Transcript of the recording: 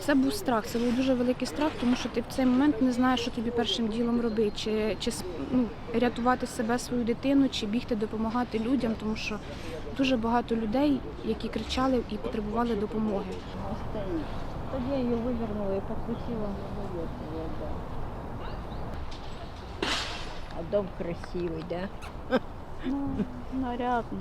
Це був страх, це був дуже великий страх, тому що ти в цей момент не знаєш, що тобі першим ділом робити, чи чи ну, рятувати себе, свою дитину, чи бігти, допомагати людям, тому що дуже багато людей, які кричали і потребували допомоги. Тоді я її вивернула і покрутила А дом красивий, так? Да? Ну, нарядно.